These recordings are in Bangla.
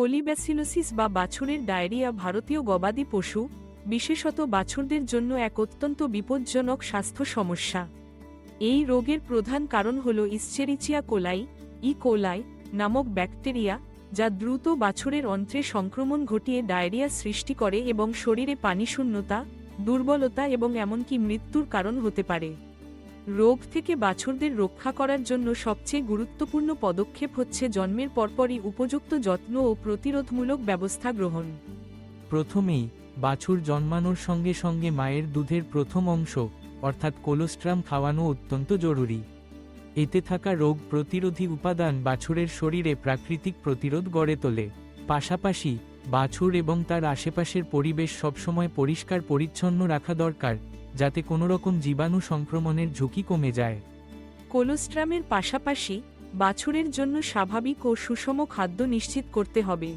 কোলিব্যাসিলোসিস বা বাছুরের ডায়রিয়া ভারতীয় গবাদি পশু, বিশেষত বাছুরদের জন্য এক অত্যন্ত বিপজ্জনক স্বাস্থ্য সমস্যা। এই রোগের প্রধান কারণ হল ইসচেরিচিয়া কোলাই ই কোলাই নামক ব্যাকটেরিয়া, যা দ্রুত বাছুরের অন্ত্রে সংক্রমণ ঘটিয়ে ডায়রিয়া সৃষ্টি করে এবং শরীরে পানিশূন্যতা, দুর্বলতা এবং এমনকি মৃত্যুর কারণ হতে পারে। রোগ থেকে বাছুরদের রক্ষা করার জন্য সবচেয়ে গুরুত্বপূর্ণ পদক্ষেপ হচ্ছে জন্মের পরপরই উপযুক্ত যত্ন ও প্রতিরোধমূলক ব্যবস্থা গ্রহণ। প্রথমেই, বাছুর জন্মানোর সঙ্গে সঙ্গে মায়ের দুধের প্রথম অংশ, অর্থাৎ কোলোস্ট্রাম খাওয়ানো অত্যন্ত জরুরি। এতে থাকা রোগ প্রতিরোধী উপাদান বাছুরের শরীরে প্রাকৃতিক প্রতিরোধ গড়ে তোলে। পাশাপাশি, বাছুর এবং তার আশেপাশের পরিবেশ সবসময় পরিষ্কার পরিচ্ছন্ন রাখা দরকার। যাতে কোনোরকম জীবাণু সংক্রমণের ঝুঁকি কমে যায়। কোলোস্ট্রামের পাশাপাশি বাছুরের জন্য স্বাভাবিক ও সুষম খাদ্য নিশ্চিত করতে হবে।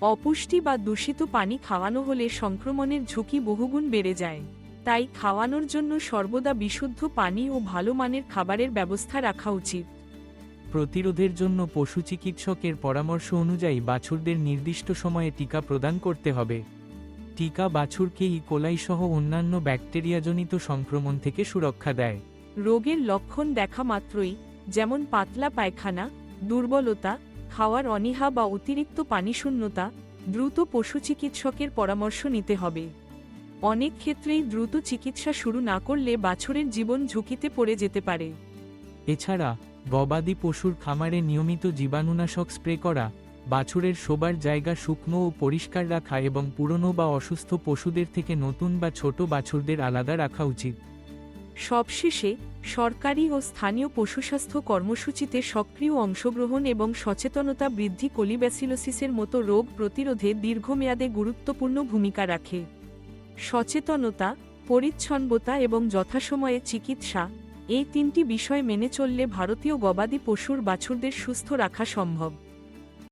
অপুষ্টি বা দূষিত পানি খাওয়ানো হলে সংক্রমণের ঝুঁকি বহুগুণ বেড়ে যায়। তাই খাওয়ানোর জন্য সর্বদা বিশুদ্ধ পানি ও ভালো মানের খাবারের ব্যবস্থা রাখা উচিত। প্রতিরোধের জন্য পশু চিকিৎসকের পরামর্শ অনুযায়ী বাছুরদের নির্দিষ্ট সময়ে টিকা প্রদান করতে হবে। টিকা বাছুরকে ই কোলাই সহ অন্যান্য ব্যাকটেরিয়াজনিত সংক্রমণ থেকে সুরক্ষা দেয়। রোগের লক্ষণ দেখা মাত্রই যেমন পাতলা পায়খানা দুর্বলতা খাওয়ার অনীহা বা অতিরিক্ত পানিশূন্যতা দ্রুত পশু চিকিৎসকের পরামর্শ নিতে হবে। অনেক ক্ষেত্রেই দ্রুত চিকিৎসা শুরু না করলে বাছুরের জীবন ঝুঁকিতে পড়ে যেতে পারে। এছাড়া গবাদি পশুর খামারে নিয়মিত জীবাণুনাশক স্প্রে করা বাছুরের শোবার জায়গা শুকনো ও পরিষ্কার রাখা এবং পুরনো বা অসুস্থ পশুদের থেকে নতুন বা ছোট বাছুরদের আলাদা রাখা উচিত। সবশেষে, সরকারি ও স্থানীয় পশুস্বাস্থ্য কর্মসূচিতে সক্রিয় অংশগ্রহণ এবং সচেতনতা বৃদ্ধি কোলিব্যাসিলোসিসের মতো রোগ প্রতিরোধে দীর্ঘমেয়াদে গুরুত্বপূর্ণ ভূমিকা রাখে। সচেতনতা, পরিচ্ছন্নতা এবং যথাসময়ে চিকিৎসা, এই তিনটি বিষয় মেনে চললে ভারতীয় গবাদি পশুর বাছুরদের সুস্থ রাখা সম্ভব।